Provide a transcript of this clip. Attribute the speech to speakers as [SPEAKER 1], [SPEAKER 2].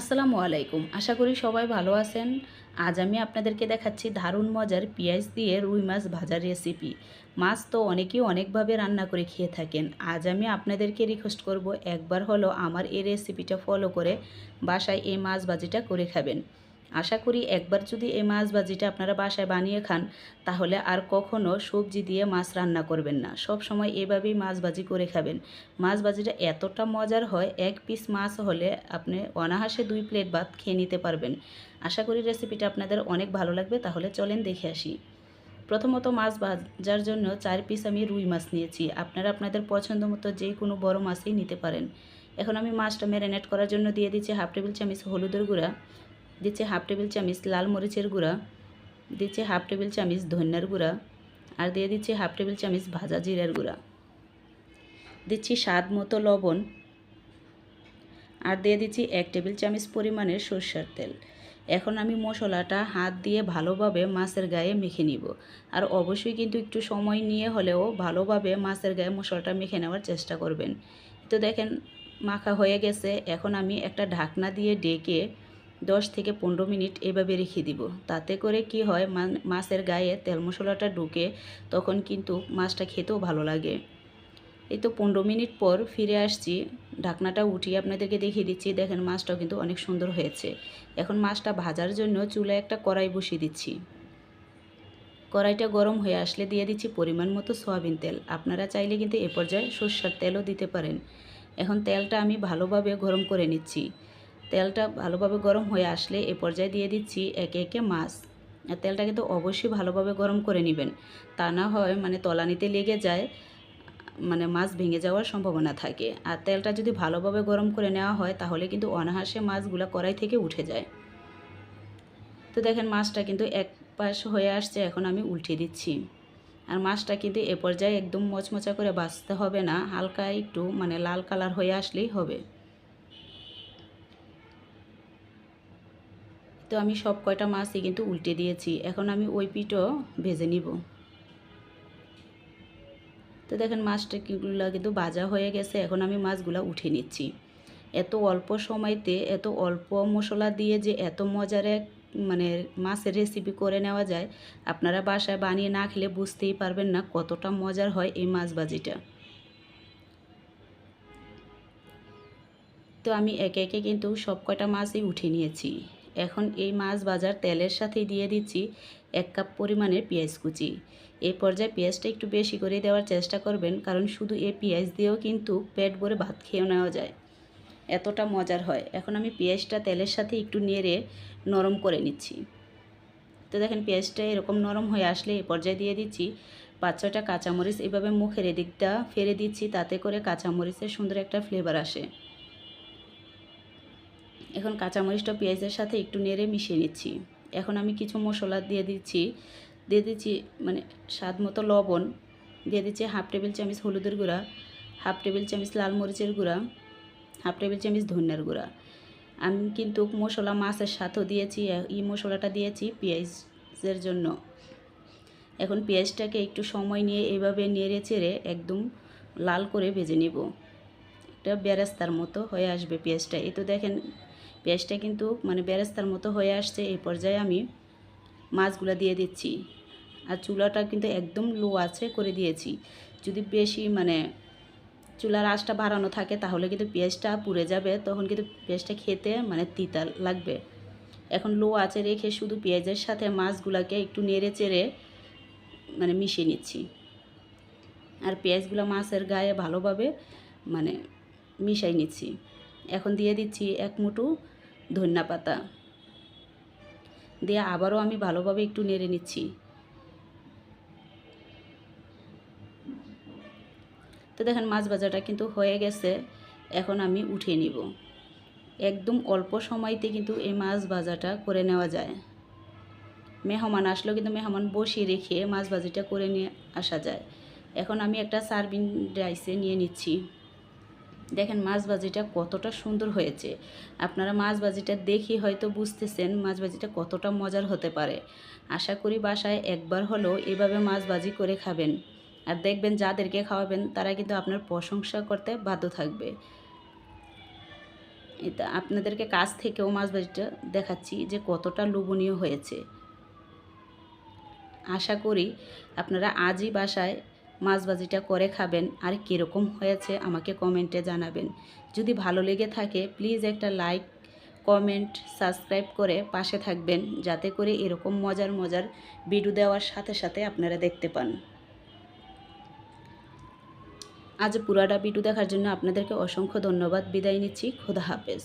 [SPEAKER 1] আসসালামু আলাইকুম। আশা করি সবাই ভালো আছেন। আজ আমি আপনাদেরকে দেখাচ্ছি দারুণ মজার পেঁয়াজ দিয়ে রুই মাছ ভাজার রেসিপি। মাছ তো অনেকেই অনেকভাবে রান্না করে খেয়ে থাকেন। আজ আমি আপনাদেরকে রিকোয়েস্ট করব, একবার হলো আমার এই রেসিপিটা ফলো করে বাসায় এই মাছ ভাজিটা করে খাবেন। আশা করি একবার যদি এই মাছ ভাজিটা আপনারা বাসায় বানিয়ে খান, তাহলে আর কখনো সবজি দিয়ে মাছ রান্না করবেন না। সব সময় এভাবেই মাছ ভাজি করে খাবেন। মাছ ভাজিটা এতটা মজার হয়, এক পিস মাছ হলে আপনি অনাহাসে দুই প্লেট ভাত খেয়ে নিতে পারবেন। আশা করি রেসিপিটা আপনাদের অনেক ভালো লাগবে, তাহলে চলেন দেখে আসি। প্রথমত মাছ ভাজার জন্য চার পিস আমি রুই মাছ নিয়েছি। আপনারা আপনাদের পছন্দ মতো যে কোনো বড় মাছই নিতে পারেন। এখন আমি মাছটা ম্যারিনেট করার জন্য দিয়ে দিচ্ছি হাফ টেবিল চামচ হলুদের গুঁড়া। দিচ্ছি হাফ টেবিল চামচ লাল মরিচের গুঁড়া, দিচ্ছি হাফ টেবিল চামচ ধনিয়ার গুঁড়া আর দিয়ে দিচ্ছি হাফ টেবিল চামচ ভাজা জিরার গুঁড়া। দিচ্ছি স্বাদ মতো লবণ আর দিয়ে দিচ্ছি এক টেবিল চামচ পরিমাণের সর্ষের তেল। এখন আমি মশলাটা হাত দিয়ে ভালোভাবে মাছের গায়ে মেখে নিব আর অবশ্যই কিন্তু একটু সময় নিয়ে হলেও ভালোভাবে মাছের গায়ে মশলাটা মেখে নেওয়ার চেষ্টা করবেন। তো দেখেন, মাখা হয়ে গেছে। এখন আমি একটা ঢাকনা দিয়ে ডেকে দশ থেকে পনেরো মিনিট এভাবে রেখে দিব। তাতে করে কি হয় মাছের গায়ে তেল মশলাটা ঢুকে তখন কিন্তু মাছটা খেতেও ভালো লাগে। এই তো পনেরো মিনিট পর ফিরে আসছি। ঢাকনাটা উঠিয়ে আপনাদেরকে দেখিয়ে দিচ্ছি, দেখেন মাছটাও কিন্তু অনেক সুন্দর হয়েছে। এখন মাছটা ভাজার জন্য চুলায় একটা কড়াই বসিয়ে দিচ্ছি। কড়াইটা গরম হয়ে আসলে দিয়ে দিচ্ছি পরিমাণ মতো সয়াবিন তেল। আপনারা চাইলে কিন্তু এ পর্যায়ে সর্ষার তেলও দিতে পারেন। এখন তেলটা আমি ভালোভাবে গরম করে নিচ্ছি। তেলটা ভালোভাবে গরম হয়ে আসলে এ পর্যায়ে দিয়ে দিচ্ছি একে একে মাছ। তেলটা কিন্তু অবশ্যই ভালোভাবে গরম করে নেবেন। তা না হয় মানে তলানিতে লেগে যায় মানে মাছ ভেঙে যাওয়ার সম্ভাবনা থাকে। আর তেলটা যদি ভালোভাবে গরম করে নেওয়া হয়, তাহলে কিন্তু অনাহাসে মাছগুলো কড়াই থেকে উঠে যায়। তো দেখেন মাছটা কিন্তু এক পাশ হয়ে আসছে, এখন আমি উল্টে দিচ্ছি। আর মাছটা কিন্তু এ পর্যায়ে একদম মচমচা করে বাঁচতে হবে না, হালকা একটু মানে লাল কালার হয়ে আসলেই হবে। তো আমি সব কয়টা মাছই কিন্তু উল্টে দিয়েছি। এখন আমি ওই পিঠও ভেজে নিব। তো দেখেন মাছটাগুলো কিন্তু ভাজা হয়ে গেছে, এখন আমি মাছগুলো উঠে নিচ্ছি। এত অল্প সময়তে, এত অল্প মশলা দিয়ে যে এত মজার এক মানে মাছের রেসিপি করে নেওয়া যায়, আপনারা বাসায় বানিয়ে না খেলে বুঝতেই পারবেন না কতটা মজার হয় এই মাছ ভাজিটা। তো আমি একে একে কিন্তু সব কয়টা মাছই উঠে নিয়েছি। এখন এই মাছ ভাজার তেলের সাথে দিয়ে দিচ্ছি এক কাপ পরিমাণের পেঁয়াজ কুচি। এই পর্যায়ে পেঁয়াজটা একটু বেশি করে দেওয়ার চেষ্টা করবেন, কারণ শুধু এই পেঁয়াজ দিয়েও কিন্তু পেট ভরে ভাত খেয়ে নেওয়া যায়। এতটা মজার হয়। এখন আমি পেঁয়াজটা তেলের সাথে একটু নেড়ে নরম করে নিচ্ছি। তো দেখেন, পেঁয়াজটা এরকম নরম হয়ে আসলে এই পর্যায়ে দিয়ে দিচ্ছি পাঁচ ছয়টা কাঁচামরিচ। এভাবে মুখের এদিকটা ফেলে দিচ্ছি, তাতে করে কাঁচামরিচের সুন্দর একটা ফ্লেভার আসে। এখন কাঁচামরিচটা পেঁয়াজের সাথে একটু নেড়ে মিশিয়ে নিচ্ছি। এখন আমি কিছু মশলা দিয়ে দিচ্ছি দিয়ে দিচ্ছি মানে স্বাদ মতো লবণ, দিয়ে দিচ্ছি হাফ টেবিল চামচ হলুদের গুঁড়া, হাফ টেবিল চামচ লাল মরিচের গুঁড়া, হাফ টেবিল চামচ ধনিয়ার গুঁড়া। আমি কিন্তু মশলা মাছের সাথেও দিয়েছি, এই মশলাটা দিয়েছি পেঁয়াজের জন্য। এখন পেঁয়াজটাকে একটু সময় নিয়ে এভাবে নেড়ে চেড়ে একদম লাল করে ভেজে নিব। একটা বেরেস্তার মতো হয়ে আসবে পেঁয়াজটা। এ তো দেখেন পেঁয়াজটা কিন্তু মানে বেরেস্তার মতো হয়ে আসছে এই পর্যায়ে আমি মাছগুলো দিয়ে দিচ্ছি। আর চুলাটা কিন্তু একদম লো আছে করে দিয়েছি। যদি বেশি মানে চুলার আঁচটা বাড়ানো থাকে তাহলে কিন্তু পেঁয়াজটা পুড়ে যাবে, তখন কিন্তু পেঁয়াজটা খেতে মানে তিতা লাগবে। এখন লো আছে রেখে শুধু পেঁয়াজের সাথে মাছগুলোকে একটু নেড়ে চেড়ে মানে মিশিয়ে নিচ্ছি। আর পেঁয়াজগুলো মাছের গায়ে ভালোভাবে মানে মিশাই নিচ্ছি। এখন দিয়ে দিচ্ছি এক মুঠো ধন্যা পাতা। দিয়ে আবারও আমি ভালোভাবে একটু নেড়ে নিচ্ছি। তো দেখেন মাছ ভাজাটা কিন্তু হয়ে গেছে, এখন আমি উঠিয়ে নিব। একদম অল্প সময়তে কিন্তু এই মাছ ভাজাটা করে নেওয়া যায়। মেহমান আসলেও কিন্তু মেহমান বসিয়ে রেখে মাছ ভাজিটা করে নিয়ে আসা যায়। এখন আমি একটা সার্ভিং রাইসে নিয়ে নিচ্ছি। দেখেন মাছ ভাজিটা কতটা সুন্দর হয়েছে। আপনারা মাছ ভাজিটা দেখি হয়তো বুঝতেছেন মাছ ভাজিটা কতটা মজার হতে পারে। আশা করি বাসায় একবার হলেও এভাবে মাছ ভাজি করে খাবেন। আর দেখবেন যাদেরকে খাওয়াবেন তারা কিন্তু আপনার প্রশংসা করতে বাধ্য থাকবে। এটা আপনাদেরকে কাছ থেকেও মাছ ভাজিটা দেখাচ্ছি যে কতটা লোভনীয় হয়েছে। আশা করি আপনারা আজই বাসায় মাছ ভাজিটা করে খাবেন। আর কীরকম হয়েছে আমাকে কমেন্টে জানাবেন। যদি ভালো লেগে থাকে প্লিজ একটা লাইক কমেন্ট সাবস্ক্রাইব করে পাশে থাকবেন। যাতে করে এরকম মজার মজার ভিডিও দেওয়ার সাথে সাথে আপনারা দেখতে পান। আজ পুরাটা ভিডিও দেখার জন্য আপনাদেরকে অসংখ্য ধন্যবাদ। বিদায় নিচ্ছি। খোদা হাফেজ।